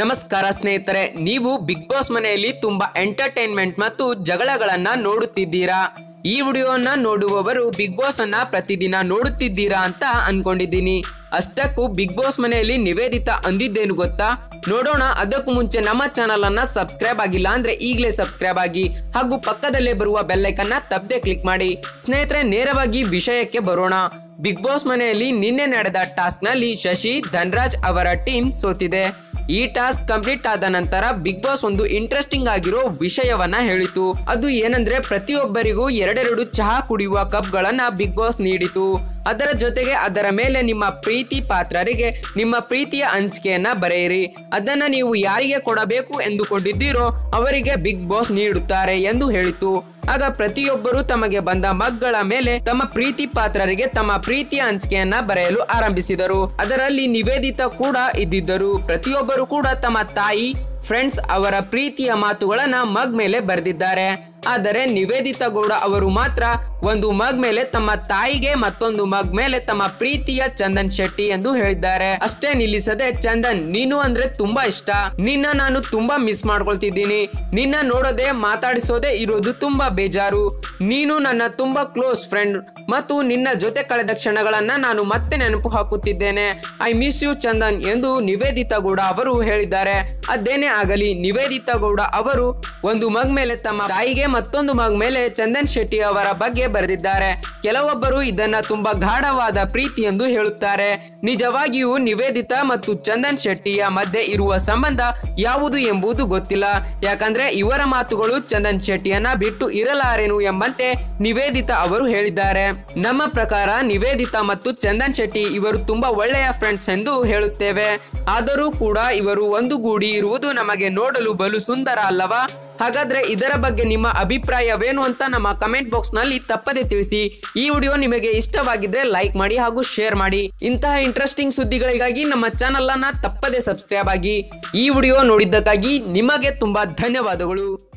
ನಮಸ್ಕಾರ ಸ್ನೇಹಿತರೆ, ನೀವು ಬಿಗ್ ಬಾಸ್ ಮನೆಯಲ್ಲಿ ತುಂಬಾ ಎಂಟರ್ಟೈನ್ಮೆಂಟ್ ಮತ್ತು ಜಗಳಗಳನ್ನ ನೋಡುತ್ತಿದ್ದೀರಾ? ಈ ವಿಡಿಯೋನ ನೋಡುವವರು ಬಿಗ್ ಬಾಸ್ ಅನ್ನ ಪ್ರತಿದಿನ ನೋಡುತ್ತಿದ್ದೀರಾ ಅಂತ ಅನ್ಕೊಂಡಿದ್ದೀನಿ. ಅಷ್ಟಕ್ಕೂ ಬಿಗ್ ಬಾಸ್ ಮನೆಯಲ್ಲಿ ನಿವೇದಿತ ಅಂದಿದ್ದೇನು ಗೊತ್ತಾ? ನೋಡೋಣ, ಅದಕ್ಕೂ ಮುಂಚೆ ನಮ್ಮ ಚಾನಲ್ ಅನ್ನ ಸಬ್ಸ್ಕ್ರೈಬ್ ಆಗಿಲ್ಲ ಅಂದ್ರೆ ಈಗಲೇ ಸಬ್ಸ್ಕ್ರೈಬ್ ಆಗಿ, ಹಾಗೂ ಪಕ್ಕದಲ್ಲೇ ಬರುವ ಬೆಲ್ಲೈಕನ್ನ ತಪ್ಪದೆ ಕ್ಲಿಕ್ ಮಾಡಿ. ಸ್ನೇಹಿತರೆ, ನೇರವಾಗಿ ವಿಷಯಕ್ಕೆ ಬರೋಣ. ಬಿಗ್ ಬಾಸ್ ಮನೆಯಲ್ಲಿ ನಿನ್ನೆ ನಡೆದ ಟಾಸ್ಕ್ನಲ್ಲಿ ಶಶಿ, ಧನ್ರಾಜ್ ಅವರ ಟೀಮ್ ಸೋತಿದೆ. ಈ ಟಾಸ್ಕ್ ಕಂಪ್ಲೀಟ್ ಆದ ನಂತರ ಬಿಗ್ ಬಾಸ್ ಒಂದು ಇಂಟ್ರೆಸ್ಟಿಂಗ್ ಆಗಿರೋ ವಿಷಯವನ್ನ ಹೇಳಿತು. ಅದು ಏನಂದ್ರೆ ಪ್ರತಿಯೊಬ್ಬರಿಗೂ ಎರಡೆರಡು ಚಹಾ ಕುಡಿಯುವ ಕಪ್ ಗಳನ್ನ ಬಿಗ್ ಬಾಸ್ ನೀಡಿತು. ಅದರ ಜೊತೆಗೆ ಅದರ ಮೇಲೆ ನಿಮ್ಮ ಪ್ರೀತಿ ಪಾತ್ರರಿಗೆ ನಿಮ್ಮ ಪ್ರೀತಿಯ ಹಂಚಿಕೆಯನ್ನ ಬರೆಯಿರಿ. ಅದನ್ನ ನೀವು ಯಾರಿಗೆ ಕೊಡಬೇಕು ಎಂದುಕೊಂಡಿದ್ದೀರೋ ಅವರಿಗೆ ಬಿಗ್ ಬಾಸ್ ನೀಡುತ್ತಾರೆ ಎಂದು ಹೇಳಿತು. ಆಗ ಪ್ರತಿಯೊಬ್ಬರು ತಮಗೆ ಬಂದ ಮಗ್ಗಳ ಮೇಲೆ ತಮ್ಮ ಪ್ರೀತಿ ಪಾತ್ರರಿಗೆ ತಮ್ಮ ಪ್ರೀತಿಯ ಹಂಚಿಕೆಯನ್ನ ಬರೆಯಲು ಆರಂಭಿಸಿದರು. ಅದರಲ್ಲಿ ನಿವೇದಿತ ಕೂಡ ಇದ್ದಿದ್ದರು. ಪ್ರತಿಯೊಬ್ಬರು ಕೂಡ ತಮ್ಮ ತಾಯಿ ಫ್ರೆಂಡ್ಸ್ ಅವರ ಪ್ರೀತಿಯ ಮಾತುಗಳನ್ನ ಮಗ್ ಮೇಲೆ ಬರೆದಿದ್ದಾರೆ. ಆದರೆ ನಿವೇದಿತಾ ಗೌಡ ಅವರು ಮಾತ್ರ ಒಂದು ಮಗ್ ಮೇಲೆ ತಮ್ಮ ತಾಯಿಗೆ ಮತ್ತೊಂದು ಮಗ್ ಮೇಲೆ ತಮ್ಮ ಪ್ರೀತಿಯ ಚಂದನ್ ಶೆಟ್ಟಿ ಎಂದು ಹೇಳಿದ್ದಾರೆ. ಅಷ್ಟೇ ನಿಲ್ಲಿಸದೆ, ಚಂದನ್, ನೀನು ಅಂದ್ರೆ ತುಂಬಾ ಇಷ್ಟ. ನಿನ್ನ ನಾನು ತುಂಬಾ ಮಿಸ್ ಮಾಡ್ಕೊಳ್ತಿದ್ದೀನಿ. ನಿನ್ನ ನೋಡೋದೆ ಮಾತಾಡಿಸೋದೇ ಇರೋದು ತುಂಬಾ ಬೇಜಾರು. ನೀನು ನನ್ನ ತುಂಬಾ ಕ್ಲೋಸ್ ಫ್ರೆಂಡ್ ಮತ್ತು ನಿನ್ನ ಜೊತೆ ಕಳೆದ ಕ್ಷಣಗಳನ್ನ ನಾನು ಮತ್ತೆ ನೆನಪು ಹಾಕುತ್ತಿದ್ದೇನೆ. ಐ ಮಿಸ್ ಯು, ಚಂದನ್, ಎಂದು ನಿವೇದಿತಾ ಗೌಡ ಅವರು ಹೇಳಿದ್ದಾರೆ. ಅದೇನೇ ಆಗಲಿ, ನಿವೇದಿತಾ ಗೌಡ ಅವರು ಒಂದು ಮಗ್ ಮೇಲೆ ತಮ್ಮ ತಾಯಿಗೆ ಮತ್ತೊಂದು ಮಗ್ ಮೇಲೆ ಚಂದನ್ ಶೆಟ್ಟಿ ಅವರ ಬಗ್ಗೆ ಬರೆದಿದ್ದಾರೆ. ಕೆಲವೊಬ್ಬರು ಇದನ್ನ ತುಂಬಾ ಗಾಢವಾದ ಪ್ರೀತಿ ಎಂದು ಹೇಳುತ್ತಾರೆ. ನಿಜವಾಗಿಯೂ ನಿವೇದಿತಾ ಮತ್ತು ಚಂದನ್ ಶೆಟ್ಟಿಯ ಮಧ್ಯೆ ಇರುವ ಸಂಬಂಧ ಯಾವುದು ಎಂಬುದು ಗೊತ್ತಿಲ್ಲ. ಯಾಕಂದ್ರೆ ಇವರ ಮಾತುಗಳು ಚಂದನ್ ಶೆಟ್ಟಿಯನ್ನ ಬಿಟ್ಟು ಇರಲಾರೆನು ಎಂಬಂತೆ ನಿವೇದಿತಾ ಅವರು ಹೇಳಿದ್ದಾರೆ. ನಮ್ಮ ಪ್ರಕಾರ ನಿವೇದಿತಾ ಮತ್ತು ಚಂದನ್ ಶೆಟ್ಟಿ ಇವರು ತುಂಬಾ ಒಳ್ಳೆಯ ಫ್ರೆಂಡ್ಸ್ ಎಂದು ಹೇಳುತ್ತೇವೆ. ಆದರೂ ಕೂಡ ಇವರು ಒಂದುಗೂಡಿ ಇರುವುದು ನಮಗೆ ನೋಡಲು ಬಲು ಸುಂದರ ಅಲ್ಲವಾ? ಹಾಗಾದ್ರೆ ಇದರ ಬಗ್ಗೆ ನಿಮ್ಮ ಅಭಿಪ್ರಾಯವೇನು ಅಂತ ನಮ್ಮ ಕಮೆಂಟ್ ಬಾಕ್ಸ್ನಲ್ಲಿ ತಪ್ಪದೆ ತಿಳಿಸಿ. ಈ ವಿಡಿಯೋ ನಿಮಗೆ ಇಷ್ಟವಾಗಿದ್ರೆ ಲೈಕ್ ಮಾಡಿ ಹಾಗೂ ಶೇರ್ ಮಾಡಿ. ಇಂತಹ ಇಂಟ್ರೆಸ್ಟಿಂಗ್ ಸುದ್ದಿಗಳಿಗಾಗಿ ನಮ್ಮ ಚಾನೆಲ್ ಅನ್ನ ತಪ್ಪದೆ ಸಬ್ಸ್ಕ್ರೈಬ್ ಆಗಿ. ಈ ವಿಡಿಯೋ ನೋಡಿದ್ದಕ್ಕಾಗಿ ನಿಮಗೆ ತುಂಬಾ ಧನ್ಯವಾದಗಳು.